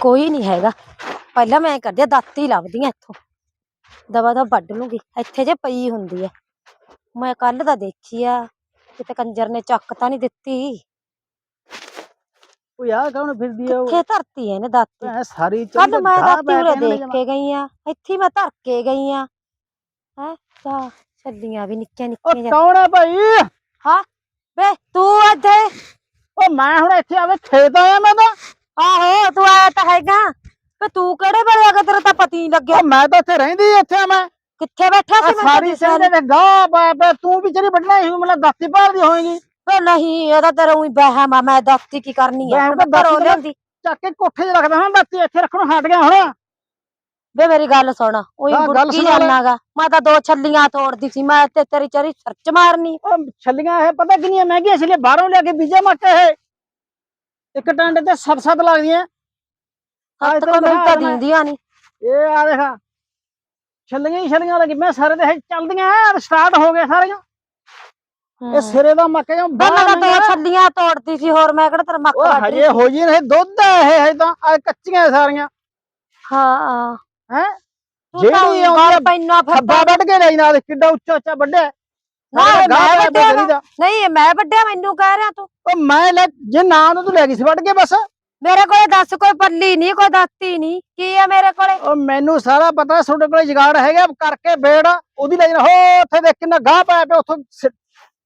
ਕੋਈ ਨਹੀਂ ਹੈਗਾ। ਪਹਿਲਾਂ ਮੈਂ ਕੱਢਿਆ ਦਾਤੀ ਲੱਭਦੀ ਆ ਇੱਥੋਂ। ਦਵਾ ਦਾ ਵੱਢ ਲੂੰਗੀ। ਇੱਥੇ ਜੇ ਪਈ ਹੁੰਦੀ ਆ। ਮੈਂ ਕੱਲ ਦਾ ਦੇਖੀ ਆ ਕਿਤੇ ਕੰਜਰ ਨੇ ਚੱਕ ਤਾਂ ਨਹੀਂ ਦਿੱਤੀ। ਉਹ ਯਾਰ ਕੌਣ ਫਿਰਦੀ ਆ ਉਹ? ਕਿੱਥੇ ਧਰਤੀ ਐ ਇਹਨੇ ਦਾਤੀ? ਭੈਣ ਸਾਰੀ ਕੱਲ ਚੰਦ ਮੈਂ ਦਾਤੀ ਉਰੇ ਦੇਖ ਕੇ ਗਈ ਆ। ਇੱਥੇ ਹੀ ਮੈਂ ਧਰ ਕੇ ਗਈ ਆ। ਹੈ? ਤਾਂ ਛੱਲੀਆਂ ਵੀ ਨਿੱਕੀਆਂ ਉਹ ਨਿੱਕੀਆਂ ਕੌਣ ਆ ਭਾਈ? ਵੇ ਤੂੰ ਇੱਥੇ? ਉਹ ਮੈਂ ਹੁਣ ਇੱਥੇ ਆਵੇ ਖੇਤ ਆਇਆ ਮੈਂ ਤਾਂ। ਆਹੋ ਤੂੰ ਆਇਆ ਤਾਂ ਹੈਗਾ। ਵੇ ਤੂੰ ਕਿਹੜੇ ਵੇਲੇ ਆ ਗਿਆ ਤੇਰਾ ਤਾਂ ਪਤੀ ਨਹੀਂ ਲੱਗਿਆ? ਉਹ ਮੈਂ ਤਾਂ ਇੱਥੇ ਰਹਿੰਦੀ ਇੱਥੇ ਮੈਂ। ਕਿੱਥੇ ਬੈਠਾ ਸੀ ਮੈਂ ਸਾਰੀ ਦੇ ਗਾਹ ਪੈ ਪੈ ਤੂੰ ਵੀ ਚਰੀ ਵੱਢਣਾ ਹੀ ਮੈਨੂੰ ਦਾਤੀ ਭਾਲਦੀ ਹੋਏਗੀ। ਵੇ ਨਹੀਂ ਇਹਦਾ ਤੇਰਾ ਉਹੀ ਬਹਿਮ ਆ ਮੈਂ ਦਾਤੀ ਕੀ ਕਰਨੀ ਆ? ਵਹਿਮ ਮੈਂ ਤਾਂ ਘਰੋਂ ਲਿਆਂਦੀ। ਚੱਕ ਕੇ ਕੋਠੇ 'ਚ ਰੱਖਦਾ ਹਾਂ ਦਾਤੀ ਇੱਥੇ ਰੱਖਣੋਂ ਹਟ ਗਿਆ ਹੁਣ। ਵੇ ਮੇਰੀ ਗੱਲ ਸੁਣ ਉਹੀ ਲੈ। ਜਾਣਾਗਾ ਮੈਂ ਤਾਂ ਦੋ ਛੱਲੀਆਂ ਤੋੜਦੀ ਸੀ ਮੈਂ ਤੇ ਤੇਰੀ ਚਰੀ ਸਰਚ ਮਾਰਨੀ। ਉਹ ਛੱਲੀਆਂ ਇਹ ਪਤਾ ਕਿੰਨੀਆਂ ਮਹਿੰਗੀਆਂ ਛੱਲੀਆਂ ਬਾਹਰੋਂ ਲਿਆ ਕੇ ਬੀਜੇ ਮੱਕੇ ਇਹ। ਇੱਕ ਟਾਂਡੇ ਤੇ ਸੱਤ ਸੱਤ ਲੱਗਦੀਆਂ। ਹੱਥ ਕੋ ਮੈਨੂੰ ਤਾਂ ਦਿਖਾ ਦਿੰਦੀਆਂ ਨਹੀਂ ਇਹ ਆ ਦੇਖਾ ਛੱਲੀਆਂ ਹੀ ਛੱਲੀਆਂ ਲੱਗੀ ਮੈਂ ਸਾਰੇ ਦੇ ਚੱਲਦੀਆਂ ਸਟਾਰਟ ਹੋ ਗਏ ਸਾਰੀਆਂ। ਇਹ ਸਿਰੇ ਦਾ ਮੱਕੇ ਜਾਂ ਤਾਂ ਦੋ ਛੱਲੀਆਂ ਤੋੜਦੀ ਸੀ ਹੋਰ ਮੈਂ ਕਿਹੜਾ ਤੇਰਾ ਮੱਕ ਉਹ ਹਜੇ ਹੋ ਜੀ ਇਹ ਦੁੱਧ ਹੈ ਇਹ ਹਜੇ ਤਾਂ ਆਹ ਕੱਚੀਆਂ ਸਾਰੀਆਂ। ਹਾਂ। ਹੈਂ? ਜਿਹੜੀ ਆਉਂਦੀ ਆ, ਫਿਰਦਾ ਵੱਢ ਕੇ ਲਈ ਨਾਲ ਕਿੱਡਾ ਉੱਚਾ ਉੱਚਾ ਵੱਡਿਆ ਨਾ, ਮੈਂ ਪੈ ਕਰੀਦਾ। ਨਹੀਂ ਮੈਂ ਵੱਡਿਆ ਮੈਨੂੰ ਕਹਿ ਰਿਹਾ ਤੂੰ। ਉਹ ਮੈਂ ਲੈ ਜੇ ਨਾ ਉਹਨੂੰ ਤੂੰ ਲੈ ਗਈ ਸੀ ਵੱਢ ਕੇ ਬਸ। ਮੇਰੇ ਕੋਲੇ ਦੱਸ ਕੋਈ ਪੱਲੀ ਨਹੀਂ ਕੋਈ ਦਾਤੀ ਨਹੀਂ। ਕੀ ਆ ਮੇਰੇ ਕੋਲੇ? ਉਹ ਮੈਨੂੰ ਸਾਰਾ ਪਤਾ ਤੁਹਾਡੇ ਕੋਲ ਜਗਾੜ ਹੈਗਾ ਕਰਕੇ ਬੇੜ ਉਹਦੀ ਲੈ ਜਾਣਾ। ਹੋ ਉੱਥੇ ਦੇਖ ਕਿੰਨਾ ਗਾਹ ਪਾਇਆ ਪਿਆ ਉੱਥੋਂ ਸਿ-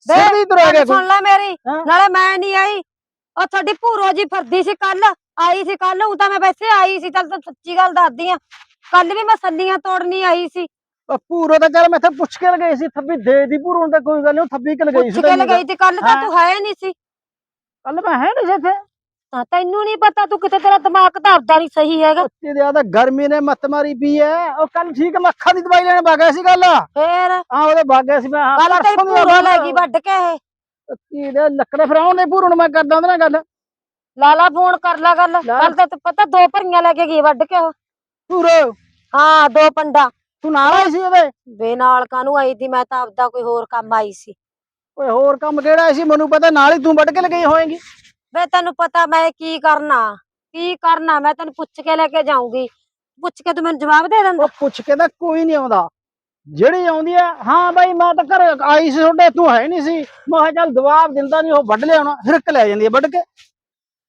ਸਿਰ ਦੀ ਤੁਰ ਆ ਗਿਆ ਗੱਲ ਸੁਣ ਲੈ ਮੇਰੀ। ਹਾਂ। ਨਾਲੇ ਮੈਂ ਨਹੀਂ ਆਈ। ਉਹ ਤੁਹਾਡੀ ਭੂਰੋ ਜੀ ਫਿਰਦੀ ਸੀ ਕੱਲ ਆਈ ਸੀ ਕੱਲ ਉਹ ਤਾਂ ਮੈਂ ਵੈਸੇ ਆਈ ਸੀ ਚੱਲ ਤੈਨੂੰ ਸੱਚੀ ਗੱਲ ਦੱਸਦੀ ਆ। ਕੱਲ ਵੀ ਮੈਂ ਸੱਲੀਆਂ ਤੋੜਨੀ ਆਈ ਸੀ। ਪੂਰੋ ਤਾਂ ਚੱਲ ਮੈਂ ਇੱਥੇ ਪੁੱਛ ਕੇ ਲਗਾਈ ਸੀ ਥੱਬੀ ਦੇ ਦੀ ਪੂਰੋ ਤਾਂ ਕੋਈ ਗੱਲ ਨਹੀਂ ਥੱਬੀ ਕਿ ਲਗਾਈ ਪੁੱਛ ਸੀ ਕੇ ਲਗਾਈ ਤੇ ਕੱਲ ਤਾਂ ਹਾਂ। ਤੂੰ ਹੈ ਨਹੀਂ ਸੀ। ਕੱਲ ਮੈਂ ਹੈ ਨਹੀਂ ਇੱਥੇ। ਤਾਂ ਤੈਨੂੰ ਨਹੀਂ ਪਤਾ ਤੂੰ ਕਿਤੇ ਤੇਰਾ ਦਿਮਾਗ ਧਰਦਾ ਨਹੀਂ ਸਹੀ ਹੈਗਾ। ਤੇ ਆ ਤਾਂ ਗਰਮੀ ਨੇ ਮੱਤ ਮਾਰੀ ਪਈ ਐ ਉਹ ਕੱਲ ਠੀਕ ਮੈਂ ਅੱਖਾਂ ਦੀ ਦਵਾਈ ਲੈਣ ਵਗ ਗਿਆ ਸੀ ਗੱਲ ਫੇਰ? ਆ ਉਹਦੇ ਵਗ ਗਿਆ ਸੀ ਮੈਂ ਹਾਂ, ਕੱਲ ਤੇਰੀ ਗੱਲ ਲੈ ਗਈ ਵੱਢ ਕੇ ਇਹ। ਇਹਦੇ ਲੱਕੜੇ ਫਿਰ ਆਉਂਦੇ ਪੂਰੋ ਨੂੰ ਮੈਂ ਕਰਦਾ ਉਹਦੇ ਨਾਲ ਗੱਲ। ਲਾਲਾ ਫੋਨ ਕਰ ਲਾ ਗੱਲ। ਕੱਲ ਤਾਂ ਪਤਾ ਦੋ ਭਰੀਆਂ ਲੈ ਕੇ ਗਈ ਵੱਢ ਕੇ ਉਹ। ਪੂਰੋ ਹਾਂ ਦੋ ਪੰਡਾ। ਤੂੰ ਨਾਲ ਆਈ ਸੀ ਉਹਦੇ? ਬੇ ਨਾਲ ਕਾਨੂੰ ਆਈ ਦੀ? ਮੈਂ ਤਾਂ ਆਪਦਾ ਕੋਈ ਹੋਰ ਕੰਮ ਆਈ ਸੀ। ਓਏ ਹੋਰ ਕੰਮ ਕਿਹੜਾ ਸੀ? ਮੈਨੂੰ ਪਤਾ ਨਾਲ ਹੀ ਤੂੰ ਵੱਢ ਕੇ ਲਗਾਈ ਹੋਏਗੀ। ਵੇ ਤੈਨੂੰ ਪਤਾ ਮੈਂ ਕੀ ਕਰਨਾ? ਕੀ ਕਰਨਾ? ਮੈਂ ਤੈਨੂੰ ਪੁੱਛ ਕੇ ਲੈ ਕੇ ਜਾਊਂਗੀ। ਪੁੱਛ ਕੇ ਤੂੰ ਮੈਨੂੰ ਜਵਾਬ ਦੇ ਦਿੰਦਾ? ਉਹ ਪੁੱਛ ਕੇ ਤਾਂ ਕੋਈ ਨਹੀਂ ਆਉਂਦਾ। ਜਿਹੜੀ ਆਉਂਦੀ ਆ ਹਾਂ ਬਾਈ ਮੈਂ ਤਾਂ ਘਰ ਆਈ ਸੀ ਤੁਹਾਡੇ ਤੂੰ ਹੈ ਨਹੀਂ ਸੀ। ਮੈਂ ਕਿਹਾ ਚੱਲ ਜਵਾਬ ਦਿੰਦਾ ਨਹੀਂ ਉਹ ਵੱਢ ਲਿਆਉਣਾ ਹਿਰਕ ਲੈ ਜਾਂਦੀ ਆ ਵੱਢ ਕੇ।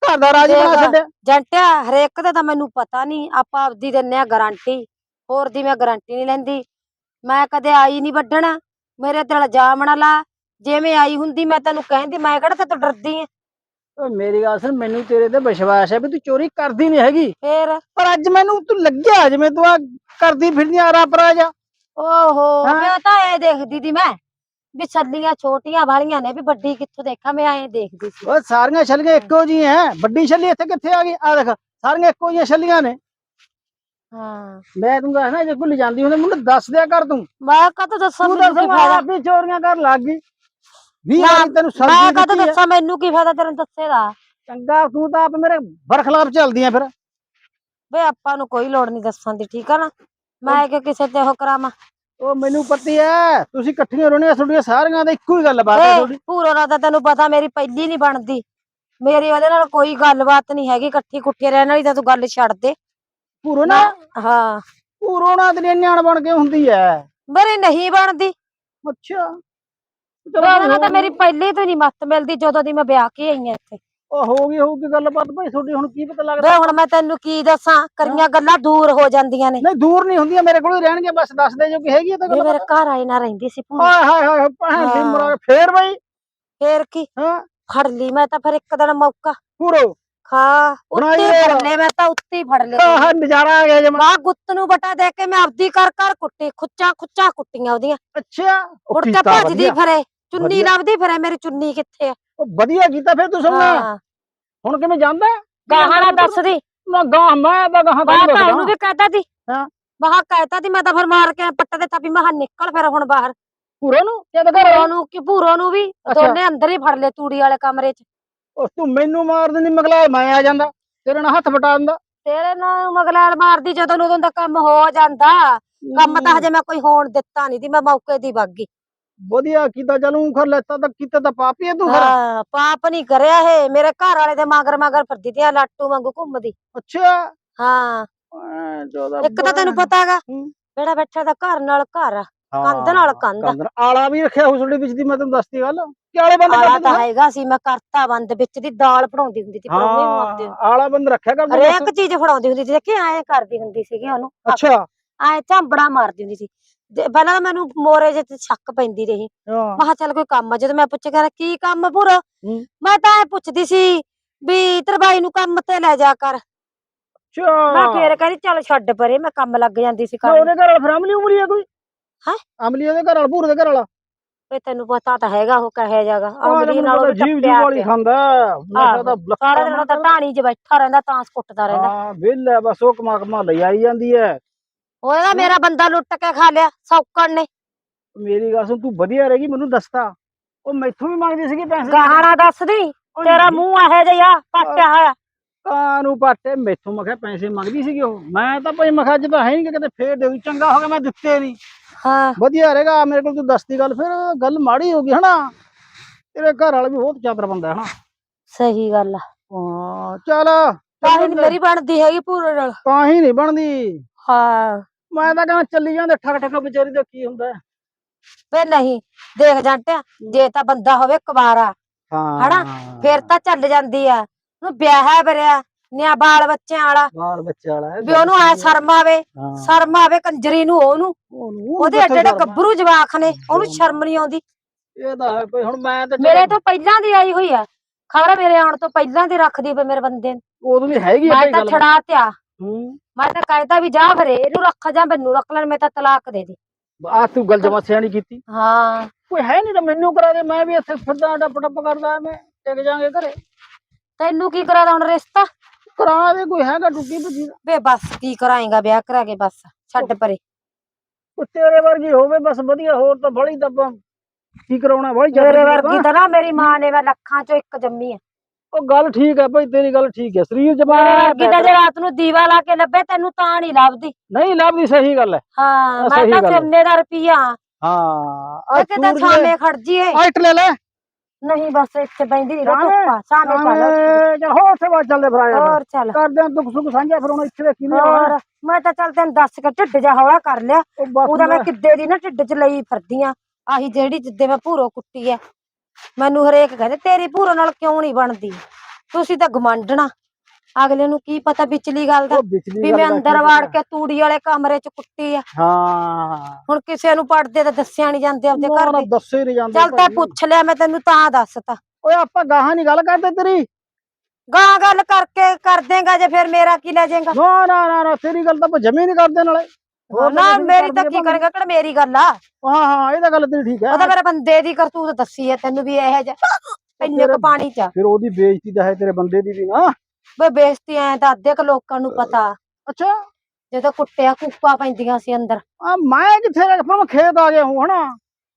ਘਰ ਦਾ ਰਾਜ ਬਣਾ ਦੇਖ। ਛੱਡਿਆ। ਜੰਟਿਆ ਹਰੇਕ ਦਾ ਤਾਂ ਮੈਨੂੰ ਪਤਾ ਨਹੀਂ ਆਪਾਂ ਆਪਦੀ ਦਿੰਨੇ ਆ ਗਾਰੰਟੀ ਹੋਰ ਦੀ ਮੈਂ ਗਾਰੰਟੀ ਨਹੀਂ ਲੈਂਦੀ। ਮੈਂ ਕਦੇ ਆਈ ਨਹੀਂ ਵੱਢਣ। ਮੇਰੇ ਤੇ ਇਲਜ਼ਾਮ ਨਾ ਲਾ। ਜਿਵੇਂ ਆਈ ਹੁੰਦੀ ਮੈਂ ਤੈਨੂੰ ਕਹਿੰਦੀ ਮੈਂ ਕਿਹੜਾ ਤੇ ਡਰਦੀ ਆ? ਓ ਮੇਰੀ ਗੱਲ ਸੁਣ ਮੈਨੂੰ ਤੇਰੇ ਤੇ ਵਿਸ਼ਵਾਸ ਹੈ ਵੀ ਤੂੰ ਚੋਰੀ ਕਰਦੀ ਨਹੀਂ ਹੈਗੀ। ਫੇਰ? ਪਰ ਅੱਜ ਮੈਨੂੰ ਤੂੰ ਲੱਗਿਆ ਜਿਵੇਂ ਤੂੰ ਆ ਕਰਦੀ ਫਿਰਦੀ ਆ ਰਾ ਪਰਾਜਾ ਓਹੋ ਹਾਂ। ਮੈਂ ਤਾਂ ਐ ਦੇਖਦੀ ਦੀ ਮੈਂ ਵੀ ਛੱਲੀਆਂ ਛੋਟੀਆਂ ਵਾਲੀਆਂ ਨੇ ਵੀ ਵੱਡੀ ਕਿੱਥੋਂ ਦੇਖਾਂ ਮੈਂ ਐ ਦੇਖਦੀ ਸੀ। ਉਹ ਸਾਰੀਆਂ ਛੱਲੀਆਂ ਇੱਕੋ ਜਿਹੀਆਂ ਐ। ਵੱਡੀ ਛੱਲੀ ਇੱਥੇ ਕਿੱਥੇ ਆ ਗਈ? ਆ ਦੇਖ ਸਾਰੀਆਂ ਇੱਕੋ ਜਿਹੀਆਂ ਛੱਲੀਆਂ ਨੇ। ਹਾਂ। ਮੈਂ ਤੈਨੂੰ ਦੱਸਣਾ ਜੇ ਭੁੱਲ ਜਾਂਦੀ ਹੁੰਦੀ ਮੈਨੂੰ ਦੱਸ ਦਿਆ ਕਰ ਤੂੰ। ਮੈਂ ਕਦੋਂ ਦੱਸਾਂ ਤੂੰ ਮੈਨੂੰ ਦੱਸ ਕੀ ਮੈਂ ਫਾਇਦਾ? ਆਪ ਚੋਰੀਆਂ ਕਰਨ ਲੱਗ ਗਈ। ਵੀ ਨਾ, ਵਾਰੀ ਤੈਨੂੰ ਮੈਂ ਸਬਜ਼ੀ ਕਦੋਂ ਦਿੱਤੀ ਆ। ਦੱਸਾਂ ਮੈਨੂੰ ਕੀ ਫਾਇਦਾ ਤੈਨੂੰ ਦੱਸੇ ਦਾ? ਚੰਗਾ ਤੂੰ ਤਾਂ ਆਪ ਮੇਰੇ ਬਰਖਲਾਫ ਚੱਲਦੀਆਂ ਫਿਰ। ਵੇ ਆਪਾਂ ਨੂੰ ਕੋਈ ਲੋੜ ਨਹੀਂ ਦੱਸਣ ਦੀ ਠੀਕ ਆ ਨਾ? ਮੈਂ ਕਿ ਕਿਸੇ ਤੇ ਉਹ ਕਰਾਵਾਂ? ਉਹ ਮੈਨੂੰ ਪਤੀ ਐ ਤੁਸੀਂ ਇਕੱਠੀਆਂ ਰੋਣੀਆਂ ਤੁਹਾਡੀਆਂ ਸਾਰੀਆਂ ਦਾ ਇੱਕੋ ਹੀ ਗੱਲਬਾਤ ਹੈ ਏ ਤੁਹਾਡੀ। ਪੂਰੋ ਨਾਲ ਤਾਂ ਤੈਨੂੰ ਪਤਾ ਮੇਰੀ ਪਹਿਲੀ ਨਹੀਂ ਬਣਦੀ। ਮੇਰੀ ਉਹਦੇ ਨਾਲ ਕੋਈ ਗੱਲਬਾਤ ਨਹੀਂ ਹੈਗੀ ਇਕੱਠੀ ਕੁੱਠੀ ਰਹਿਣ ਵਾਲੀ ਤਾਂ ਤੂੰ ਗੱਲ ਛੱਡ ਦੇ। ਪੂਰੋ ਨਾ। ਹਾਂ। ਪੂਰੋ ਨਾ ਤੇ ਨਿਆਣ ਬਣ ਕੇ ਹੁੰਦੀ ਐ। ਮੇਰੀ ਨਹੀਂ ਬਣਦੀ। ਅੱਛਾ। ਉਹਦੇ ਨਾਲ ਤਾਂ ਮੇਰੀ ਪਹਿਲੀ ਤੋਂ ਨਹੀਂ ਮੱਤ ਮਿਲਦੀ ਜਦੋਂ ਦੀ ਮੈਂ ਵਿਆਹ ਕੇ ਆਈ ਆ ਇੱਥੇ। ਉਹ ਹੋ ਗਈ ਹੋਊਗੀ ਗੱਲਬਾਤ ਭਾਈ ਤੁਹਾਡੀ ਹੁਣ ਕੀ ਪਤਾ ਲੱਗਦਾ? ਵੇ ਹੁਣ ਮੈਂ ਤੈਨੂੰ ਕੀ ਦੱਸਾਂ ਕਰੀਆਂ ਗੱਲਾਂ ਦੂਰ ਹੋ ਜਾਂਦੀਆਂ ਨੇ। ਨਹੀਂ ਦੂਰ ਨਹੀਂ ਹੁੰਦੀਆਂ ਮੇਰੇ ਕੋਲ ਹੀ ਰਹਿਣਗੇ ਬਸ ਦੱਸ ਦੇ ਜੋ ਕਿ ਹੈਗੀ ਹੈ ਤਾਂ ਗੱਲ ਮੇਰੇ ਘਰ ਆਏ ਨਾ ਰਹਿੰਦੀ ਸੀ ਭੂਆ ਹਾਏ ਹਾਏ ਹਾਏ ਭੈਣ ਦੀ। ਮੁਰਾ ਫੇਰ ਬਈ। ਫੇਰ ਕੀ? ਹਾਂ। ਫੜ ਲਈ ਮੈਂ ਤਾਂ ਫਿਰ ਇੱਕ ਦਿਨ ਮੌਕਾ। ਪੂਰੋ ਖਾ ਉੱਤੇ ਬਣਾਈ ਹੀ ਯਾਰ। ਫੜ ਲਏ ਮੈਂ ਤਾਂ ਉੱਤੇ ਹੀ ਫੜ ਲਏ। ਆਹ ਨਜ਼ਾਰਾ ਆ ਗਿਆ ਜਮਾ। ਵਾਹ ਗੁੱਤ ਨੂੰ ਬਟਾ ਦੇ ਕੇ ਮੈਂ ਆਪਦੀ ਕਰ ਕਰ ਕੁੱਟੀ ਖੁੱਚਾ ਖੁੱਚਾ ਕੁੱਟੀਆਂ ਉਹਦੀਆਂ। ਅੱਛਾ ਉਹ ਮੁੜ ਕੇ ਕੀਤਾ ਭੱਜਦੀ ਵਧੀਆ। ਫਿਰੇ ਚੁੰਨੀ ਵਧੀਆ। ਲੱਭਦੀ ਫਿਰੇ ਮੇਰੀ ਚੁੰਨੀ ਕਿੱਥੇ ਆ? ਉਹ ਵਧੀਆ ਕੀਤਾ ਫਿਰ ਤੂੰ ਸੁਣਨਾ ਹਾਂ। ਹੁਣ ਕਿਵੇਂ ਜਾਂਦਾ? ਗਾਹਾਂ ਨਾ ਦੱਸਦੀ। ਨਾ ਗਾਹ ਮੈਂ ਤਾਂ ਗਾਹਾਂ ਬਾਹਰ ਤਾਂ ਉਹਨੂੰ ਵੀ ਕਹਤਾ ਦੀ। ਹਾਂ। ਬਾਹਰ ਕਹਿਤਾ ਦੀ ਮੈਂ ਤਾਂ ਫਿਰ ਮਾਰ ਕੇ ਪੱਟ ਦੇ ਵੀ ਮਹਾ ਨਿਕਲ ਫਿਰ ਹੁਣ ਬਾਹਰ। ਪੂਰੋ ਨੂੰ ਜਦ ਭੂਰੋ ਨੂੰ ਕਿ ਭੂਰੋ ਨੂੰ ਵੀ ਅੱਛਾ। ਦੋਨੇ ਅੰਦਰ ਹੀ ਫੜ ਲਏ ਤੂੜੀ ਵਾਲੇ ਕਮਰੇ 'ਚ। ਉਹ ਤੂੰ ਮੈਨੂੰ ਮਾਰ ਦਿੰਦੀ ਮਗਲਾ ਮੈਂ ਆ ਜਾਂਦਾ ਤੇਰੇ ਨਾਲ ਹੱਥ ਵਟਾ ਦਿੰਦਾ। ਤੇਰੇ ਨਾਲ ਮਗਲਾਲ ਮਾਰਦੀ ਜਦੋਂ ਉਦੋਂ ਦਾ ਕੰਮ ਹੋ ਜਾਂਦਾ। ਕੰਮ ਤਾਂ ਹਜੇ ਮੈਂ ਕੋਈ ਹੋਣ ਦਿੱਤਾ ਨਹੀਂ ਦੀ ਮੈਂ ਮੌਕੇ ਦੀ ਵਗ ਗਈ। ਵਧੀਆ ਕੀਤਾ ਚਲੂ ਖਰ ਲੈਤਾ ਤਾਂ ਕੀਤਾ ਤਾਂ ਪਾਪੀ ਹੈ ਤੂੰ ਹਾਂ ਪਾਪ ਨਹੀਂ ਕਰਿਆ ਇਹ ਮੇਰੇ ਘਰ ਵਾਲੇ ਦੇ ਮਗਰ ਮਗਰ ਫਿਰਦੀ ਤੇ ਆ ਲਾਟੂ ਵਾਂਗੂ ਘੁੰਮਦੀ। ਅੱਛਾ। ਹਾਂ। ਇੱਕ ਤਾਂ ਤੈਨੂੰ ਪਤਾ ਹੈਗਾ। ਜਿਹੜਾ ਬੈਠਾ ਦਾ ਘਰ ਨਾਲ ਘਰ ਆ। ਕੰਧ ਨਾਲ ਕੰਧ। ਆਲਾ ਵੀ ਰੱਖਿਆ ਹੋਇਆ ਤੁਹਾਡੇ ਵਿੱਚ ਦੀ ਮੈਂ ਤੈਨੂੰ ਦੱਸਦੀ ਗੱਲ। ਕਿਆਲੇ ਬੰਦ ਆਲਾ ਕਰਦੇ ਤਾਂ? ਹੈਗਾ ਸੀ ਮੈਂ ਕਰਤਾ ਬੰਦ ਵਿੱਚ ਦੀ ਦਾਲ ਫੜਾਉਂਦੀ ਹੁੰਦੀ ਸੀ ਪਰੌਣੇ ਨੂੰ ਆਪਦੇ ਹਾਂ ਆਲਾ ਬੰਦ ਰੱਖਿਆ ਕਰ ਹਰੇਕ ਚੀਜ਼ ਫੜਾਉਂਦੀ ਹੁੰਦੀ ਸੀ ਦੇਖੀ ਐਂ ਕਰਦੀ ਹੁੰਦੀ ਸੀਗੀ ਉਹਨੂੰ। ਅੱਛਾ। ਐਂ ਝਾਂਬੜਾ ਮਾਰਦੀ ਹੁੰਦੀ ਸੀ। ਪਹਿਲਾਂ ਤਾਂ ਮੈਨੂੰ ਮੋਰੇ ਜੇ ਤੇ ਸ਼ੱਕ ਪੈਂਦੀ ਰਹੀ। ਮੈਂ ਕਿਹਾ ਚੱਲ ਕੋਈ ਕੰਮ ਆ ਜਦੋਂ ਮੈਂ ਪੁੱਛਿਆ ਕਰ ਕੀ ਕੰਮ ਪੂਰ। ਮੈਂ ਤਾਂ ਐ ਪੁੱਛਦੀ ਸੀ ਵੀ ਤਰਬਾਈ ਨੂੰ ਕੰਮ ਤੇ ਲੈ ਜਾ ਕਰ। ਮੈਂ ਫੇਰ ਕਹਿੰਦੀ ਚੱਲ ਛੱਡ ਪਰੇ ਮੈਂ ਕੰਮ ਲੱਗ ਜਾਂਦੀ ਸੀ ਕਰਨ। ਉਹਦੇ ਘਰ ਵਾਲਾ ਫਿਰ ਅਮਲੀ ਉਮਲੀ ਹੈ ਕੋਈ? ਹੈਂ? ਅਮਲੀ ਉਹਦੇ ਘਰ ਵਾਲਾ ਭੂਰ ਦੇ ਘਰ ਵਾਲਾ। ਤੇ ਤੈਨੂੰ ਪਤਾ ਤਾਂ ਹੈਗਾ ਉਹ ਕਹੇ ਜਾਗਾ ਮੈਨੂੰ ਨਾਲੋਂ ਵੀ ਜੀਵ ਟੱਪਿਆ ਵਾਲੀ ਪਿਆ। ਖਾਂਦਾ ਨਸ਼ਾ ਦਾ ਆਹੋ, ਸਾਰਾ ਦਿਨ ਉਹ ਤਾਂ ਢਾਣੀ 'ਚ ਬੈਠਾ ਰਹਿੰਦਾ ਤਾਂ ਕੁੱਟਦਾ ਰਹਿੰਦਾ। ਹਾਂ ਵਿਹਲਾ ਬਸ ਉਹ ਕਮਾ ਕਮਾ ਲਈ ਆਈ ਜਾਂਦੀ ਹੈ। ਉਹਦਾ ਮੇਰਾ ਬੰਦਾ ਲੁੱਟ ਕੇ ਖਾ ਲਿਆ ਸੌਕਣ ਨੇ। ਮੇਰੀ ਗੱਲ ਸੁਣ ਤੂੰ ਵਧੀਆ ਰਹੇਗੀ ਮੈਨੂੰ ਦੱਸਤਾ। ਉਹ ਮੈਥੋਂ ਵੀ ਮੰਗਦੀ ਸੀਗੀ ਪੈਸੇ। ਗਾਣਾ ਦੱਸਦੀ ਉਹ ਤੇਰਾ ਮੂੰਹ ਇਹੋ ਜਿਹਾ ਪੱਟਿਆ ਹੋਇਆ। ਕਾਨੂੰ ਪਾਟੇ? ਮੈਥੋਂ ਮੈਂ ਕਿਹਾ ਪੈਸੇ ਮੰਗਦੀ ਸੀਗੀ ਉਹ। ਮੈਂ ਤਾਂ ਭਾਈ ਮੈਂ ਕਿਹਾ ਅੱਜ ਤਾਂ ਹੈ ਨਹੀਂ ਕਿਤੇ ਫੇਰ ਦੇ ਦੂੰ ਚੰਗਾ ਹੋ ਗਿਆ ਮੈਂ ਦਿੱਤੇ ਨਹੀਂ ਹਾਂ। ਵਧੀਆ ਰਹੇਗਾ ਮੇਰੇ ਕੋਲ ਤੂੰ ਦੱਸਦੀ ਗੱਲ ਫਿਰ ਗੱਲ ਮਾੜੀ ਹੋ ਗਈ ਹਨਾ। ਤੇਰੇ ਘਰ ਵਾਲਾ ਵੀ ਬਹੁਤ ਚਾਦਰ ਬੰਦਾ ਹੈ ਹਨਾ। ਸਹੀ ਗੱਲ ਆ। ਹਾਂ ਚੱਲ ਤਾਂ ਹੀ ਨੀ ਮੇਰੀ ਬਣਦੀ ਹੈਗੀ ਪੂਰੇ ਨਾਲ। ਤਾਂ ਹੀ ਨਹੀਂ ਬਣਦੀ। ਹਾਂ। ਮੈਂ ਤਾਂ ਕਹਿੰਦਾ ਚੱਲੀ ਜਾਂਦੇ ਠੱਕ ਠੱਕ ਵਿਚਾਰੀ ਦਾ ਕੀ ਹੁੰਦਾ ਹੈ। ਵੇ ਨਹੀਂ ਦੇਖ ਜਾਂਟਿਆ ਜੇ ਤਾਂ ਬੰਦਾ ਹੋਵੇ ਕੁਵਾਰਾ ਹਾਂ। ਹਨਾ? ਫਿਰ ਤਾਂ ਚੱਲ ਜਾਂਦੀ ਆ। ਉਹਨੂੰ ਵਿਆਹਿਆ ਬਰਿਆ। ਨਿਆ ਬਾਲ ਬੱਚਿਆਂ ਵਾਲਾ। ਬਾਲ ਬੱਚੇ ਵਾਲਾ ਹੈ ਵੀ ਉਹਨੂੰ ਐ ਸ਼ਰਮ ਆਵੇ ਹਾਂ। ਸ਼ਰਮ ਆਵੇ ਕੰਜਰੀ ਨੂੰ ਉਹਨੂੰ। ਉਹਨੂੰ ਉਹਦੇ ਸ਼ਰਮ ਆ? ਗੱਭਰੂ ਜਵਾਖ ਨੇ ਉਹਨੂੰ ਸ਼ਰਮ ਨਹੀਂ ਆਉਂਦੀ। ਇਹ ਤਾਂ ਹੈ ਕੋਈ ਹੁਣ ਮੈਂ ਤਾਂ ਮੇਰੇ ਤੋਂ ਪਹਿਲਾਂ ਦੀ ਆਈ ਹੋਈ ਆ। ਖਬਰ ਮੇਰੇ ਆਉਣ ਤੋਂ ਪਹਿਲਾਂ ਦੀ ਰੱਖਦੀ ਪਈ ਮੇਰੇ ਬੰਦੇ ਨੂੰ। ਉਦੋਂ ਵੀ ਹੈਗੀ ਆ ਮੈਂ ਭਾਈ ਤਾਂ ਗੱਲ। ਛੜਾ ਤਿਆ। ਹੂੰ। ਮੈਂ ਤਾਂ ਕਹਿਤਾ ਵੀ ਜਾ ਫਰੇ ਇਹਨੂੰ ਰੱਖ ਜਾਂ ਮੈਨੂੰ ਰੱਖ ਲੈਣ ਮੈਂ ਤਾਂ ਤਲਾਕ ਦੇ ਦੇ। ਆ ਤੂੰ ਗੱਲ ਜਮਾ ਸਿਆਣੀ ਕੀਤੀ। ਹਾਂ। ਕੋਈ ਹੈ ਨਹੀਂ ਤਾਂ ਮੈਨੂੰ ਕਰਾ ਦੇ ਮੈਂ ਵੀ ਇੱਥੇ ਫਿਰਦਾ ਟੱਪ ਟੱਪ ਕਰਦਾ ਮੈਂ ਟਿਕ ਜਾਾਂਗੇ ਘਰੇ। ਤੈਨੂੰ ਕੀ ਕਰਾ ਹੁਣ ਰਿਸ਼ਤਾ? ਕਰਾ ਦੇ ਕੋਈ ਹੈਗਾ ਟੁੱਟੀ ਭੱਜੀ ਦਾ। ਵੇ ਬਸ ਕੀ ਕਰਾਏਗਾ ਵਿਆਹ ਕਰਾ ਕੇ ਬਸ ਛੱਡ ਪਰੇ। ਕੋਈ ਤੇਰੇ ਵਰਗੀ ਹੋਵੇ ਬਸ ਵਧੀਆ ਹੋਰ ਤਾਂ ਬੜੀ ਦੱਬਾਂ। ਕੀ ਕਰਾਉਣਾ ਬੜੀ ਮੇਰੇ ਵਰਗੀ ਤਾਂ। ਨਾ ਮੇਰੀ ਮਾਂ ਨੇ ਮੈਂ ਲੱਖਾਂ ਚੋਂ ਇੱਕ ਜੰਮੀ ਆ। ਉਹ ਗੱਲ ਠੀਕ ਹੈ ਭਾਈ ਤੇਰੀ ਗੱਲ ਠੀਕ ਹੈ ਸਰੀਰ ਜਮਾ ਮੇਰੇ ਵਰਗੀ ਤਾਂ ਜੇ ਰਾਤ ਨੂੰ ਦੀਵਾ ਲਾ ਕੇ ਲੱਭੇ ਤੈਨੂੰ ਤਾਂ ਨਹੀਂ ਲੱਭਦੀ। ਨਹੀਂ ਲੱਭਦੀ ਸਹੀ ਗੱਲ ਹੈ ਹਾਂ ਮੈਂ ਸਹੀ ਤਾਂ ਗੱਲ ਹੈ। ਦਾ ਰੁਪਈਆ। ਹਾਂ ਮੈਂ ਕਿਤੇ ਸਾਹਮਣੇ ਖੜ ਜੀਏ ਆਇਟ ਲੈ ਲੈ। ਨਹੀਂ ਬਸ ਇੱਥੇ ਬੈਂਦੀ ਸਾਹਮਣੇ? ਧੁੱਪਾ ਸਾਹਮਣੇ ਚੱਲ ਚੱਲ ਹੋਰ ਸੇਵਾ ਚੱਲਦੇ ਫਿਰ ਆਇਆ ਹੋਰ ਚੱਲ। ਕਰਦੇ ਦੁੱਖ ਸੁੱਖ ਸਾਂਝਾ ਫਿਰ ਹੁਣ ਇੱਥੇ ਦੇਖੀ ਨਹੀਂ ਹੋਰ ਮੈਂ ਤਾਂ ਚੱਲ ਤੈਨੂੰ ਦੱਸ ਕੇ ਢਿੱਡ ਜਾ ਹੌਲਾ ਕਰ ਲਿਆ। ਉਹਦਾ ਮੈਂ ਮੈਂ- ਕਿੱਦੇ ਦੀ ਨਾ ਢਿੱਡ 'ਚ ਲਈ ਫਿਰਦੀ ਆ। ਆਹੀ ਜਿਹੜੀ ਜਿੱਦੇ ਮੈਂ ਭੂਰੋ ਕੁੱਟੀ ਐ। ਮੈਨੂੰ ਹਰੇਕ ਕਹਿੰਦੇ ਤੇਰੀ ਭੂਰੋ ਨਾਲ ਕਿਉਂ ਨਹੀਂ ਬਣਦੀ? ਤੁਸੀਂ ਤਾਂ ਗਮੰਡਣਾ ਅਗਲੇ ਨੂੰ ਕੀ ਪਤਾ ਵਿਚਲੀ ਗੱਲ ਦਾ ਉਹ ਵਿਚਲੀ ਵੀ ਗੱਲ ਮੈਂ ਦਾ ਅੰਦਰ ਕੀ ਵਾੜ ਪਤਾ। ਕੇ ਤੂੜੀ ਵਾਲੇ ਕਮਰੇ 'ਚ ਕੁੱਟੀ ਆ। ਹਾਂ। ਹੁਣ ਕਿਸੇ ਨੂੰ ਪੜਦੇ ਤਾਂ ਦੱਸਿਆ ਨਹੀਂ ਜਾਂਦੇ ਆਪਦੇ ਘਰ ਨਾ, ਦੇ। ਦੱਸੇ ਨਹੀਂ ਜਾਂਦੇ ਚੱਲ ਤੈਂ ਭਾਈ। ਪੁੱਛ ਲਿਆ ਮੈਂ ਤੈਨੂੰ ਤਾਂ ਦੱਸਤਾ ਓਏ ਆਪਾਂ ਗਾਹਾਂ ਨਹੀਂ ਗੱਲ ਕਰਦੇ ਤੇਰੀ? ਗਾਂ ਗੱਲ ਕਰਕੇ ਕਰ ਦੇਂਗਾ ਜੇ ਫਿਰ ਮੇਰਾ ਕੀ ਲੈ ਜਾਏਗਾ। ਨਾ ਨਾ ਨਾ ਨਾ ਤੇਰੀ ਗੱਲ ਤਾਂ ਆਪਾਂ ਜਮੇ ਨਹੀਂ ਕਰਦੇ ਨਾਲੇ। ਹੋਰ ਨਾ ਕਿਸੇ ਦੀ ਮੇਰੀ ਤਾਂ ਕਰਦੀ ਕੀ ਆਪਾਂ। ਕਰੇਗਾ ਕਿਹੜਾ ਮੇਰੀ ਗੱਲ ਆ? ਹਾਂ ਹਾਂ ਇਹ ਤਾਂ ਗੱਲ ਤੇਰੀ ਠੀਕ ਹੈ। ਉਹ ਤਾਂ ਮੇਰੇ ਬੰਦੇ ਦੀ ਕਰਤੂਤ ਦੱਸੀ ਐ ਤੈਨੂੰ ਵੀ ਇਹ ਜਿਹਾ ਇੰਨੇ ਕੁ ਪਾਣੀ ਚ। ਫਿਰ ਉਹਦੀ ਬੇਇੱਜ਼ਤੀ ਤਾਂ ਹੈ ਤੇਰੇ ਬੰਦੇ ਦੀ ਵੀ ਨਾ। ਵੇ ਬੇਇੱਜ਼ਤੀ ਐ ਤਾਂ ਅੱਧੇ ਕੁ ਲੋਕਾਂ ਨੂੰ ਪਤਾ। ਅੱਛਾ। ਜਦੋਂ ਕੁੱਟਿਆ ਕੁੱਪਾ ਪੈਂਦੀਆਂ ਸੀ ਅੰਦਰ। ਆ ਮੈਂ ਕਿੱਥੇ ਰਹਿ ਪਰ ਮੈਂ ਖੇਤ ਆ ਗਿਆ ਹੂੰ ਹਨਾ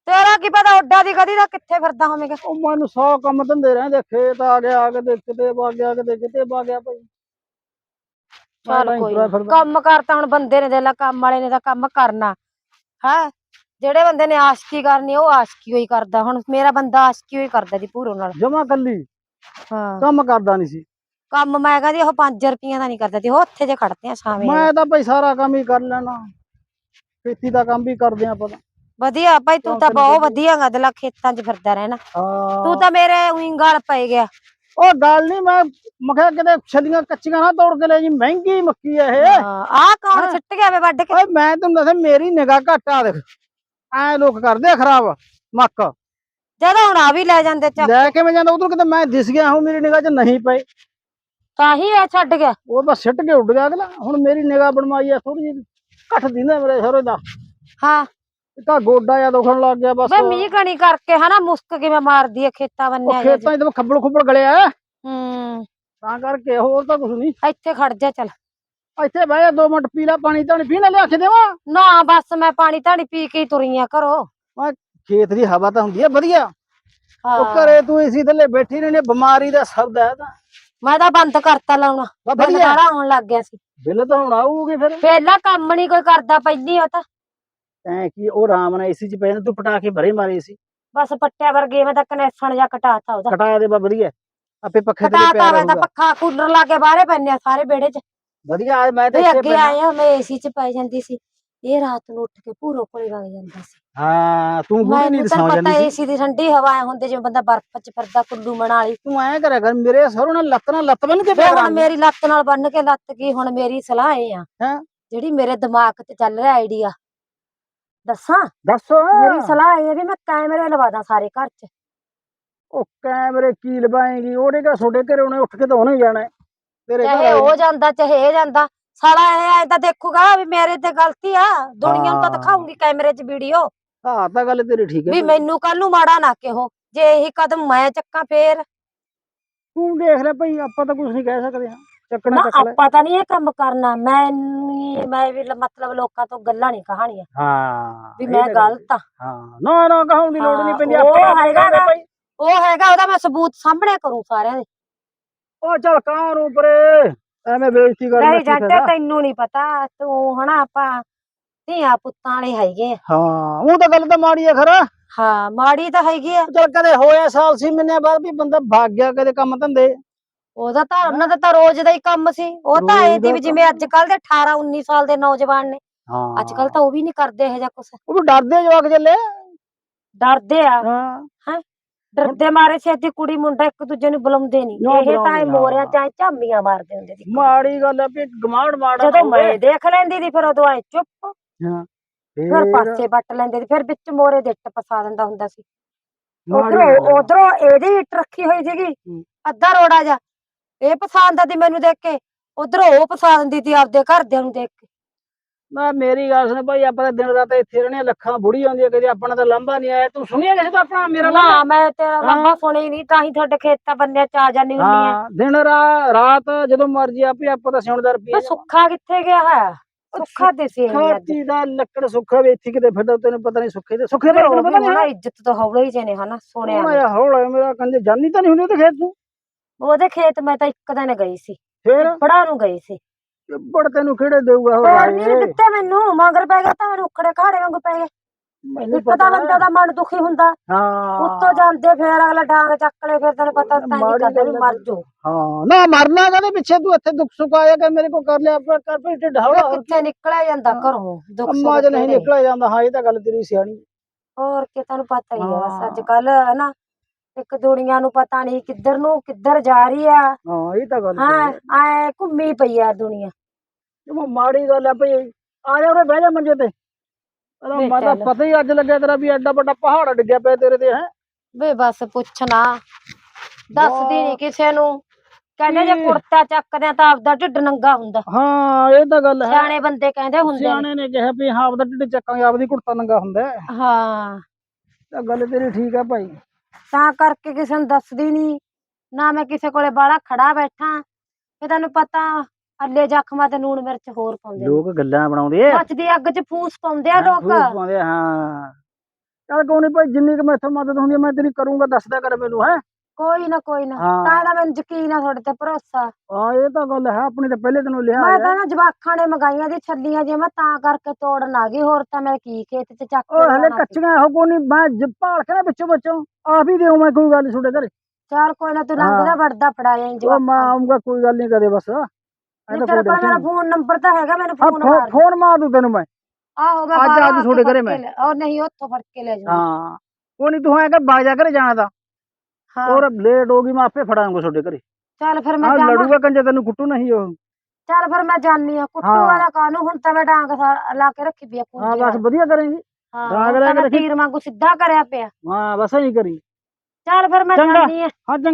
ਤੇਰਾ ਕੀ ਪਤਾ ਉੱਡਾ ਦੀ ਕਦੀ ਦਾ ਕਿੱਥੇ ਫਿਰਦਾ ਹੋਵੇਂਗਾ। ਉਹ ਮੈਨੂੰ ਸੌ ਕੰਮ ਧੰਦੇ ਰਹਿੰਦੇ ਖੇਤ ਆ ਗਿਆ ਕਿਤੇ ਕਿਤੇ ਵਗ ਗਿਆ ਕਿਤੇ ਕਿਤੇ ਵਗ ਗਿਆ ਭਾਈ। ਚੱਲ ਕੋਈ ਨੀ। ਕੰਮ ਕਰ ਤਾਂ ਹੁਣ ਬੰਦੇ ਨੇ ਦੇਲਾ ਕੰਮ ਵਾਲੇ ਨੇ ਤਾਂ ਕੰਮ ਕਰਨਾ। ਹੈ? ਜਿਹੜੇ ਬੰਦੇ ਨੇ ਆਸ਼ਕੀ ਕਰਨੀ ਉਹ ਆਸ਼ਕੀ ਹੋਈ ਕਰਦਾ। ਹੁਣ ਮੇਰਾ ਬੰਦਾ ਆਸ਼ਕੀ ਹੋਈ ਕਰਦਾ ਜੀ ਪੂਰੋ ਨਾਲ। ਜਮਾ ਕੱਲੀ। ਹਾਂ। ਕੰਮ ਕਰਦਾ ਨਹੀਂ ਸੀ। ਕੰਮ ਮੈਂ ਕਹਿੰਦੀ ਉਹ 5 ਰੁਪਈਆਂ ਦਾ ਨਹੀਂ ਕਰਦਾ ਤੇ ਉਹ ਉੱਥੇ ਜੇ ਖੜਦੇ ਆ ਸਾਵੇਂ ਮੈਂ ਤਾਂ ਭਾਈ ਸਾਰਾ ਕੰਮ ਹੀ ਕਰ ਲੈਣਾ। ਖੇਤੀ ਦਾ ਕੰਮ ਵੀ ਕਰਦੇ ਆ ਪਤਾ ਵਧੀਆ ਭਾਈ ਤੂੰ ਤਾਂ ਬਹੁਤ ਵਧੀਆ? ਗਦਲਾ ਖੇਤਾਂ 'ਚ ਫਿਰਦਾ ਰਹਿਣਾ। ਤੂੰ ਤਾਂ ਮੇਰੇ ਉਹੀ ਗਲ ਪੈ ਗਿਆ। ਉਹ ਗੱਲ ਨਹੀਂ ਮੈਂ ਮਖਿਆ ਕਿਤੇ ਛੱਲੀਆਂ ਕੱਚੀਆਂ ਨਾ ਤੋੜ ਕੇ ਲੈ ਜੀ ਮਹਿੰਗੀ ਮੱਕੀ ਆ ਇਹ। ਆ ਕੌਣ। ਸਿੱਟ ਗਿਆ ਵੇ ਵੱਢ ਕੇ? ਓਏ ਮੈਂ ਤੈਨੂੰ ਦੱਸਾਂ ਮੇਰੀ ਨਿਗਾਹ ਘੱਟ ਆ ਦੇਖ। ਐ ਲੋਕ ਕਰਦੇ ਖਰਾਬ ਮੱਕ। ਜਦੋਂ ਹੁਣ ਆ ਵੀ ਲੈ ਜਾਂਦੇ ਚੱਕ। ਲੈ ਕੇ ਮੈਂ ਜਾਂਦਾ ਉਧਰ ਕਿਤੇ ਮੈਂ ਦਿਸ ਗਿਆ ਹਾਂ ਮੇਰੀ ਨਿਗਾਹ 'ਚ ਨਹੀਂ ਪਏ। ਤਾਂ ਹੀ ਇਹ ਛੱਡ ਗਿਆ। ਉਹ ਬਸ ਸਿੱਟ ਕੇ ਉੱਡ ਗਿਆ ਅਗਲਾ। ਹੁਣ ਮੇਰੀ ਨਿਗਾਹ ਬਣਵਾਈ ਆ ਥੋੜੀ ਜਿਹੀ। ਘੱਟ ਦਿੰਦਾ ਮੇਰੇ ਸਰੋਂ ਦਾ ਹਾਂ। ਤਾਂ ਗੋਡਾ ਜਾਂ ਦੁਖਣ ਲੱਗ ਗਿਆ ਬਸ। ਵੇ ਮੀਂਹ ਕਣੀ ਕਰਕੇ ਹਨਾ ਮੁਸਕ ਕਿਵੇਂ ਮਾਰਦੀ ਹੈ ਖੇਤਾਂ ਉਹ ਬੰਨਿਆ ਖੇਤਾਂ 'ਚ ਤਾਂ ਖੱਬਲ ਖੁੱਬਲ ਗਲਿਆ। ਹੈ। ਹੂੰ ਤਾਂ ਕਰਕੇ ਹੋਰ ਤਾਂ ਕੁਝ ਨਹੀਂ। ਇੱਥੇ ਖੜ ਜਾ ਚੱਲ। ਇੱਥੇ ਬਹਿ ਜਾ 2 ਮਿੰਟ ਪੀ ਲੈ ਪਾਣੀ ਤਾਂ ਪੀਣਾ ਲਿਆ ਕੇ ਦੇਵਾਂ। ਨਾ ਬਸ ਮੈਂ ਪਾਣੀ ਧਾਣੀ ਪੀ ਕੇ ਹੀ ਤੁਰੀ ਆ ਘਰੋਂ। ਖੇਤ ਦੀ ਹਵਾ ਤਾਂ ਹੁੰਦੀ ਹੈ ਵਧੀਆ। ਉਹ ਹਾਂ। ਘਰੇ ਤੂੰ ਇਸੀ ਥੱਲੇ ਬੈਠੀ ਰਹਿਣੀ ਬਿਮਾਰੀ ਦਾ ਸ਼ਬਦ ਹੈ ਤਾਂ। ਮੈਂ ਤਾਂ ਬੰਦ ਕਰਤਾ ਲਾਉਣਾ। ਬਾ ਬਿੱਲ ਵਧੀਆ। ਬਾਹਲਾ ਆਉਣ ਲੱਗ ਗਿਆ ਸੀ। ਬਿੱਲ ਤਾਂ ਹੁਣ ਆਊਗੀ ਫਿਰ। ਪਹਿਲਾਂ ਕੰਮ ਨਹੀਂ ਕੋਈ ਕਰਦਾ ਪਹਿਲੀ ਉਹ ਤਾਂ। ਐ ਕੀ ਉਹ ਰਾਮ ਨਾਲ ਏਸੀ 'ਚ ਪੈ ਜਾਂਦਾ ਤੂੰ ਪਟਾ ਕੇ ਭਰੇ ਮਾਰੇ ਸੀ। ਬਸ ਪੱਟਿਆ ਵਰਗੇ ਮੈਂ ਤਾਂ ਕਨੈਕਸ਼ਨ ਜਾਂ ਕਟਾਤਾ ਉਹਦਾ। ਕਟਾ ਦੇ ਬਾ ਵਧੀਆ। ਆਪੇ ਪੱਖੇ ਤੇ ਪਿਆ ਮੈਂ ਤਾਂ ਰਹੂਗਾ ਪੱਖਾ ਕੂਲਰ ਲਾ ਕੇ ਬਾਹਰੇ ਪੈਨੇ ਆ ਸਾਰੇ ਵਿਹੜੇ 'ਚ। ਵਧੀਆ ਮੈਂ ਤਾਂ ਵੀ ਇੱਥੇ ਅੱਗੇ ਪਹਿਲਾਂ- ਆਏ ਆ ਮੈਂ ਏਸੀ ਚ ਪੈ ਜਾਂਦੀ ਸੀ। ਇਹ ਰਾਤ ਨੂੰ ਉੱਠ ਕੇ ਭੂਰੋ ਕੋਲੇ ਵਗ ਜਾਂਦਾ ਸੀ। ਹਾਂ ਤੂੰ ਬੁੱਢੀ ਮੈਨੂੰ ਨੀਂਦ ਤਾਂ ਸੌ ਪਤਾ ਜਾਂਦੀ ਸੀ। ਏਸੀ ਦੀ ਠੰਡੀ ਹਵਾ ਹੁੰਦੇ ਜਿਵੇਂ ਬੰਦਾ ਬਰਫ਼ ਚ ਫਿਰਦਾ ਕੁੱਲੂ ਮਨਾਲੀ ਤੂੰ ਐਂ ਕਰਿਆ ਕਰ ਮੇਰੇ ਸਰੋਂ ਨਾਲ ਲੱਤ ਨਾਲ ਲੱਤ ਬੰਨ ਕੇ ਪਿਆ ਹੁਣ। ਮੇਰੀ ਲੱਤ ਨਾਲ ਬੰਨ ਕੇ ਲੱਤ ਕੀ ਹੁਣ ਮੇਰੀ ਸਲਾਹ ਇਹ ਆ। ਹੈਂ? ਜਿਹੜੀ ਮੇਰੇ ਦਿਮਾਗ 'ਚ ਚੱਲ ਰਿਹਾ ਆਈਡੀਆ ਦੱਸਾਂ? ਦੱਸ। ਮੇਰੀ ਸਲਾਹ ਇਹ ਆ ਵੀ ਮੈਂ ਕੈਮਰੇ ਲਵਾ ਦਾਂ ਸਾਰੇ ਘਰ 'ਚ। ਉਹ ਕੈਮਰੇ ਕੀ ਲਵਾਏਗੀ? ਉਹਦੇ ਕਾ ਛੋਟੇ ਘਰੇ ਉਹਨੇ ਉੱਠ ਕੇ ਤਾਂ ਉਹਨੇ ਜਾਣਾ। ਹੈ। ਤੇਰੇ ਘਰ ਚਾਹੇ ਆਏ ਉਹ ਜਾਂਦਾ ਚਾਹੇ ਇਹ ਜਾਂਦਾ। ਸਾਲਾ ਇਹ ਐ ਤਾਂ ਦੇਖੂਗਾ ਵੀ ਮੇਰੇ ਤੇ ਗਲਤੀ ਆ। ਦੁਨੀਆ ਨੂੰ ਤਾਂ ਹਾਂ। ਦਿਖਾਉਂਗੀ ਕੈਮਰੇ 'ਚ ਵੀਡੀਓ ਹਾਂ ਤਾਂ ਗੱਲ ਤੇਰੀ ਠੀਕ ਹੈ ਵੀ। ਮੈਨੂੰ ਕੱਲ ਨੂੰ ਮਾੜਾ ਨਾ ਕਿਹੋ। ਜੇ ਇਹੀ ਕਦਮ ਮੈਂ ਚੱਕਾਂ ਫੇਰ। ਤੂੰ ਦੇਖ ਲੈ ਭਾਈ ਆਪਾਂ ਤਾਂ ਕੁਝ ਨਹੀਂ ਕਹਿ ਸਕਦੇ ਹਾਂ। ਚੱਕਣਾ ਨਾ ਚੱਕ ਲੈ। ਆਪਾਂ ਤਾਂ ਨਹੀਂ ਇਹ ਕੰਮ ਕਰਨਾ। ਮੈਂ ਨੀ- ਮੈਂ ਵੀ ਲ- ਮਤਲਬ ਲੋਕਾਂ ਤੋਂ ਗੱਲਾਂ ਨਹੀਂ ਕਹਾਣੀਆਂ। ਹਾਂ ਵੀ ਇਹ ਮੈਂ ਤਾਂ ਗੱਲ- ਗਲਤ ਆ। ਹਾਂ ਨਾ ਨਾ ਕਹਾਉਣ ਦੀ ਲੋੜ ਨਹੀਂ ਹਾਂ, ਪੈਂਦੀ ਉਹ ਆਪਾਂ ਆਪ ਹੈਗਾ ਕਰਦੇ ਨਾ। ਭਾਈ। ਉਹ ਹੈਗਾ ਉਹਦਾ ਮੈਂ ਸਬੂਤ ਸਾਹਮਣੇ ਕਰੂੰ ਸਾਰਿਆਂ ਦੇ। ਉਹ ਚੱਲ ਕਾਂ ਨੂੰ ਪਰੇ। ਐਵੇਂ ਬੇਇੱਜ਼ਤੀ ਕਰ ਨਹੀਂ ਜੱਟੇ ਤੈਨੂੰ ਨਹੀਂ ਪਤਾ ਤੂੰ ਹਨਾ ਆਪਾਂ ਧੀਆਂ ਪੁੱਤਾਂ ਵਾਲੇ ਹੈਗੇ ਆ। ਹਾਂ ਉਹ ਤਾਂ ਗੱਲ ਤਾਂ ਮਾੜੀ ਹੈ ਖਰਾ। ਹਾਂ ਮਾੜੀ ਤਾਂ ਹੈਗੀ ਆ। ਚੱਲ ਕਦੇ ਹੋਇਆ ਸਾਲ ਸੀ ਮਹੀਨੇ ਬਾਅਦ ਵੀ ਬੰਦਾ ਭਾਗ ਗਿਆ ਕਦੇ ਕੰਮ ਧੰਦੇ। ਉਹਦਾ ਤਾਂ ਉਹਨਾਂ ਦਾ ਤਾਂ ਰੋਜ਼ ਦਾ ਹੀ ਕੰਮ ਸੀ। ਉਹ ਤਾਂ ਐ ਦੀ ਜਿਵੇਂ ਅੱਜ ਕੱਲ ਦੇ 18 19 ਸਾਲ ਦੇ ਨੌਜਵਾਨ ਨੇ। ਹਾਂ। ਅੱਜ ਕੱਲ ਤਾਂ ਉਹ ਵੀ ਨਹੀਂ ਕਰਦੇ ਇਹ ਜਿਹਾ ਕੁਛ। ਉਹ ਡਰਦੇ ਜਵਾਕ ਚੱਲੇ ਡਰਦੇ ਆ। ਹਾਂ? ਡਰਦੇ ਮਾਰੇ ਛੇਤੀ ਕੁੜੀ ਮੁੰਡਾ ਇੱਕ ਦੂਜੇ ਨੂੰ ਬੁਲਾਉਂਦੇ ਨਹੀਂ ਇਹ ਤਾਂ ਮੋਰਿਆਂ ਹਾਂ। ਚਾਹੇ ਝਾਮੀਆਂ ਮਾਰਦੇ ਹੁੰਦੇ ਸੀ। ਮਾੜੀ ਗੱਲ ਹੈ ਵੀ ਗਮਾੜ ਮਾੜਾ ਜਦੋਂ ਮੈਂ ਦੇਖ ਲੈਂਦੀ ਸੀ ਫਿਰ ਉਦੋਂ ਐ ਚੁੱਪ। ਫਿਰ ਫਿਰ? ਪਾਸੇ ਵੱਟ ਲੈਂਦੇ ਸੀ ਫਿਰ ਵਿੱਚ ਮੋਰੇ ਦੇ ਇੱਟ ਫਸਾ ਦਿੰਦਾ ਹੁੰਦਾ ਸੀ। ਉਧਰੋਂ ਹੈ। ਉਧਰੋਂ ਇਹਦੀ ਇੱਟ ਰੱਖੀ ਹੋਈ ਸੀਗੀ ਹੂੰ। ਅੱਧਾ ਰੋੜਾ ਜਾ ਇਹ ਪਸੰਦ ਆਦੀ ਮੈਨੂੰ ਦੇਖ ਕੇ। ਉਧਰੋਂ ਉਹ ਪਸੰਦ ਦਿੰਦੀ ਸੀ ਆਪਦੇ ਘਰਦਿਆਂ ਨੂੰ ਦੇਖ ਕੇ। ਮੈਂ ਮੇਰੀ ਗੱਲ ਸੁਣ ਭਾਈ ਆਪਾਂ ਤਾਂ ਦਿਨ ਰਾਤ ਇੱਥੇ ਰਹਿਣੇ ਲੱਖਾਂ ਬੁੜੀ ਆਉਂਦੀ ਹੈ ਕਦੇ ਆਪਣਾ ਤਾਂ ਲੰਬਾ ਨਹੀਂ ਆਇਆ। ਤੂੰ ਸੁਣਿਆ ਕਿਸੇ ਦਾ ਆਪਣਾ ਮੇਰਾ ਨਾ ਲੰਬਾ ਮੈਂ ਤੇਰਾ। ਲੰਬਾ ਸੁਣੀ ਨਹੀਂ ਤਾਂ ਹੀ ਤੁਹਾਡੇ ਖੇਤਾਂ ਬੰਨਿਆ ਚ ਆ ਜਾਨੀ ਹੁੰਨੀ ਆ ਹਾਂ ਦਿਨ ਰਾ- ਰਾਤ ਜਦੋਂ ਮਰਜ਼ੀ ਆਪੇ ਆਪਾਂ ਤਾਂ ਸਿਉਣਦਾ ਮੈਂ ਰੁਪਈਆ ਸੁੱਖਾ ਕਿੱਥੇ ਗਿਆ ਹੈ ਸੁੱਖਾ ਦਿਸੇ ਨਹੀਂ ਅੱਜ। ਖਾਤੀ ਦਾ ਲੱਕੜ ਸੁੱਖਾ ਵੀ ਇੱਥੇ ਕਿਤੇ ਫਿਰਦਾ ਤੈਨੂੰ ਪਤਾ ਨਹੀਂ ਸੁੱਖੇ ਤੇ ਸੁੱਖੇ ਦਾ ਤੈਨੂੰ ਪਤਾ ਨਹੀਂ ਇੱਜ਼ਤ ਤਾਂ ਹੌਲੇ ਹੀ ਚ ਨੇ ਹਨਾ ਸੁਣਿਆ ਨੀ। ਯਾ ਹੌਲਾ ਮੇਰਾ ਕੰਜੇ ਜਾਨੀ ਤਾਂ ਨਹੀਂ ਹੁੰਦੀ ਤੇ ਖੇਤ ਨੂੰ ਉਹਦੇ ਖੇਤ ਮੈਂ ਤਾਂ ਇੱਕ ਦਿਨ ਗਈ ਸੀ। ਫੇਰ? ਬੜਾ ਨੂੰ ਗਈ ਸੀ। ਬੜ ਤੈਨੂੰ ਕਿਹੜੇ ਦੇਊਗਾ ਹੋਰ ਹੋਰ ਆਏ ਦਿੱਤੇ ਮੈਨੂੰ ਮਗਰ ਪੈ ਗਿਆ ਤਾਂ ਮੈਨੂੰ ਉਖੜੇ ਖਾੜੇ ਵਾਂਗੂ ਪੈ ਗਏ। ਮੈਨੂੰ ਇੱਕ ਤਾਂ ਪਤਾ ਬੰਦੇ ਦਾ ਮਨ ਦੁਖੀ ਹੁੰਦਾ। ਹਾਂ। ਉੱਤੋਂ ਜਾਂਦੇ ਫੇਰ ਅਗਲਾ ਡਾਂਗ ਚੱਕ ਲੈ ਫਿਰ ਤੈਨੂੰ ਪਤਾ ਤਾਂ ਮਾੜੀ ਨਹੀਂ ਕਰਦੇ ਵੀ ਗੱਲ ਮਰ ਹੈ। ਜੋ ਹਾਂ। ਨਾ ਮਰਨਾ ਕਦੇ ਪਿੱਛੇ ਤੂੰ ਇੱਥੇ ਦੁੱਖ ਸੁੱਖ ਆਇਆ ਕਿ ਮੇਰੇ ਕੋ ਕਰ ਲਿਆ ਆਪਣਾ ਕਰ ਪਈ ਢਿੱਡ ਹੌਲਾ ਹੋਰ ਕਿੱਥੇ ਨਿਕਲਿਆ ਜਾਂਦਾ। ਘਰੋਂ? ਦੁੱਖ ਅੰਮਾ ਸੁੱਖ ਚ ਨਹੀਂ। ਨਿਕਲਿਆ ਜਾਂਦਾ ਹਾਂ ਇਹ ਤਾਂ ਗੱਲ ਤੇਰੀ ਸਿਆਣੀ ਹੋਰ ਕੀ ਤੁਹਾਨੂੰ ਪਤਾ ਹੀ ਹੈ। ਬਸ ਅੱਜ। ਕੱਲ ਹਨਾ ਇੱਕ ਦੁਨੀਆ ਨੂੰ ਪਤਾ ਨਹੀਂ ਕਿੱਧਰ ਨੂੰ ਕਿੱਧਰ ਜਾ ਰਹੀ ਆ। ਹਾਂ ਇਹ ਤਾਂ ਗੱਲ ਹਾਂ ਤੇਰੀ ਐ ਘੁੰਮੀ ਪਈ ਆ ਦੁਨੀਆ। ਹੈ। ਮਾੜੀ ਗੱਲ ਹੈ ਭਈ ਆ ਜਾ ਉਰੇ ਬਹਿ ਜਾ ਮੰਜੇ ਤੇ ਅਰੇ ਵੇ ਚੱਲ। ਪਤਾ ਹੀ ਅੱਜ ਲੱਗਿਆ ਤੇਰਾ ਵੀ ਐਡਾ ਵੱਡਾ ਪਹਾੜ ਡਿੱਗਿਆ ਪਿਆ ਤੇਰੇ ਤੇ ਹੈ ਵੇ ਬਸ ਪੁੱਛਣਾ ਦੱਸਦੀ। ਨਹੀਂ ਕਿਸੇ ਨੂੰ ਕਹਿੰਦੇ ਜੇ ਕੀ? ਕੁੜਤਾ ਚੱਕਦੇ ਆ ਤਾਂ ਆਪਦਾ ਢਿੱਡ ਨੰਗਾ ਹੁੰਦਾ ਹਾਂ ਇਹ ਤਾਂ ਗੱਲ ਹੈ ਸਿਆਣੇ ਬੰਦੇ ਕਹਿੰਦੇ ਹੁੰਦੇ ਨੇ ਸਿਆਣੇ ਨੇ ਕਿਹਾ ਵੀ ਹਾਂ ਆਪਦਾ ਢਿੱਡ ਚੱਕਾਂਗੇ ਆਪਦੀ ਕੁੜਤਾ ਨੰਗਾ ਹੁੰਦਾ ਹੈ। ਹਾਂ ਤਾਂ ਗੱਲ ਤੇਰੀ ਠੀਕ ਹੈ ਭਾਈ ਤਾਂ ਕਰਕੇ ਕਿਸੇ ਨੂੰ ਦੱਸਦੀ ਨਹੀਂ ਨਾ ਮੈਂ ਕਿਸੇ ਕੋਲੇ ਬਾਹਲਾ ਖੜਾ ਬੈਠਾ ਤੇ ਤੈਨੂੰ ਪਤਾ ਅੱਲੇ ਜ਼ਖਮਾਂ ਤੇ ਨੂਣ ਮਿਰਚ ਹੋਰ ਪਾਉਂਦੇ ਨੇ। ਲੋਕ ਗੱਲਾਂ ਬਣਾਉਂਦੇ ਆ। ਮੱਚਦੀ ਅੱਗ 'ਚ ਫੂਸ ਪਾਉਂਦੇ ਆ ਲੋਕ। ਫੂਸ ਪਾਉਂਦੇ ਆ, ਹਾਂ। ਚੱਲ ਕੋਈ ਨੀ ਭਾਈ ਜਿੰਨੀ ਕੁ ਮੈਥੋਂ ਮਦਦ ਹੁੰਦੀ ਮੈਂ ਤੇਰੀ ਕਰੂੰਗਾ ਦੱਸਦਾ ਕਰ ਮੈਨੂੰ ਹੈ। ਕੋਈ ਨਾ ਕੋਈ ਨਾ। ਹਾਂ। ਤਾਂ ਇਹਦਾ ਮੈਨੂੰ ਯਕੀਨ ਆ ਤੁਹਾਡੇ ਤੇ ਭਰੋਸਾ। ਹਾਂ ਇਹ ਤਾਂ ਗੱਲ ਹੈ ਆਪਣੀ ਤਾਂ ਪਹਿਲੇ ਤੈਨੂੰ ਲਿਆ ਮੈਂ ਤਾਂ ਨਾ ਜਵਾਖਾਂ ਨੇ ਮੰਗਾਈਆਂ ਦੀ ਛੱਲੀਆਂ ਜੇ ਮੈਂ ਤਾਂ ਕਰਕੇ ਤੋੜਨ ਆ ਗਈ ਹੋਰ ਤਾਂ ਮੈਂ ਕੀ ਖੇਤ 'ਚ ਚੱਕ ਕੇ ਉਹ ਹਲੇ ਲਿਆਉਣਾ ਸੀ। ਕੱਚੀਆਂ ਇਹੋ ਕੋਈ ਨਹੀਂ ਮੈਂ ਜ- ਭਾਲ ਕੇ ਨਾ ਵਿੱਚੋਂ ਵਿੱਚੋਂ ਆਪ ਹੀ ਦੇਉ ਮੈਂ ਕੋਈ ਗੱਲ ਤੁਹਾਡੇ ਘਰੇ। ਚੱਲ ਕੋਈ ਨਾ ਤੂੰ ਹਾਂ। ਲੰਘਦਾ ਵੜਦਾ ਫੜਾਇਆ ਉਹ ਜਵਾਖਾਂ ਮੈਂ ਆਉਂਗਾ ਕੋਈ ਗੱਲ ਨਹੀਂ ਕਦੇ ਬਸ। ਨਹੀਂ ਤਾਂ ਤੇਰੇ ਕੋਈ ਕੋਲ ਮੇਰਾ ਟੈਨਸ਼ਨ ਫੋਨ ਨੰਬਰ ਤਾਂ ਹੈਗਾ ਮੈਨੂੰ ਹਾਂ ਫੋਨ ਫੋ- ਮਾਰ ਫੋਨ ਮਾਰ ਦੂੰ ਤੈਨੂੰ ਮੈਂ। ਆਹੋ ਮੈਂ ਅੱਜ- ਬਾਹਰੋਂ ਅੱਜ ਆ ਕੇ ਤੁਹਾਡੇ ਫੜ ਘਰੇ ਕੇ ਮੈਂ। ਲੈ- ਉਹ ਨਹੀਂ ਉੱਥੋਂ ਫੜ ਕੇ ਲੈ ਜਾਊਂ ਹਾਂ ਉਹ ਨਹੀਂ ਤੂੰ ਐ ਕਰ ਬਾਜਾ ਘਰੇ ਜਾਣਾ ਤਾਂ। ਹਾਂ। ਔਰ ਲੇਟ ਹੋ ਗਈ ਮੈਂ ਆਪੇ ਫੜਾਂਗਾ ਤੁਹਾਡੇ ਘਰੇ। ਚੱਲ ਫਿਰ ਮੈਂ ਹਾਂ ਜਾਵਾਂ। ਲੜੂਗਾ ਕੰਜੇ ਤੈਨੂੰ ਕੁੱਟੂ ਨਹੀਂ ਉਹ। ਚੱਲ ਫਿਰ ਮੈਂ ਜਾਣੀ ਆ ਕੁੱਟੂ ਹਾਂ। ਵਾਲਾ ਕਾਨੂੰ ਹੁਣ ਤਾਂ ਮੈਂ ਡਾਂਗ ਸਾ- ਲਾ ਕੇ ਰੱਖੀ ਪਈ ਆ ਹਾਂ ਕੁੰਡੀ ਬਸ ਨਾਲ। ਵਧੀਆ ਕਰੇਂਗੀ। ਹਾਂ ਡਾਂਗ ਹੁਣ ਲਾ ਤਾਂ ਕੇ ਮੈਂ ਰੱਖੀ। ਤੀਰ ਵਾਂਗੂ ਸਿੱਧਾ ਕਰਿਆ ਪਿਆ। ਹਾਂ ਬਸ ਐਂ ਕਰੀ। ਚੱਲ ਫਿਰ ਮੈਂ ਚੰਗਾ। ਜਾਣੀ ਆ ਹਾਂ ਚੰਗਾ।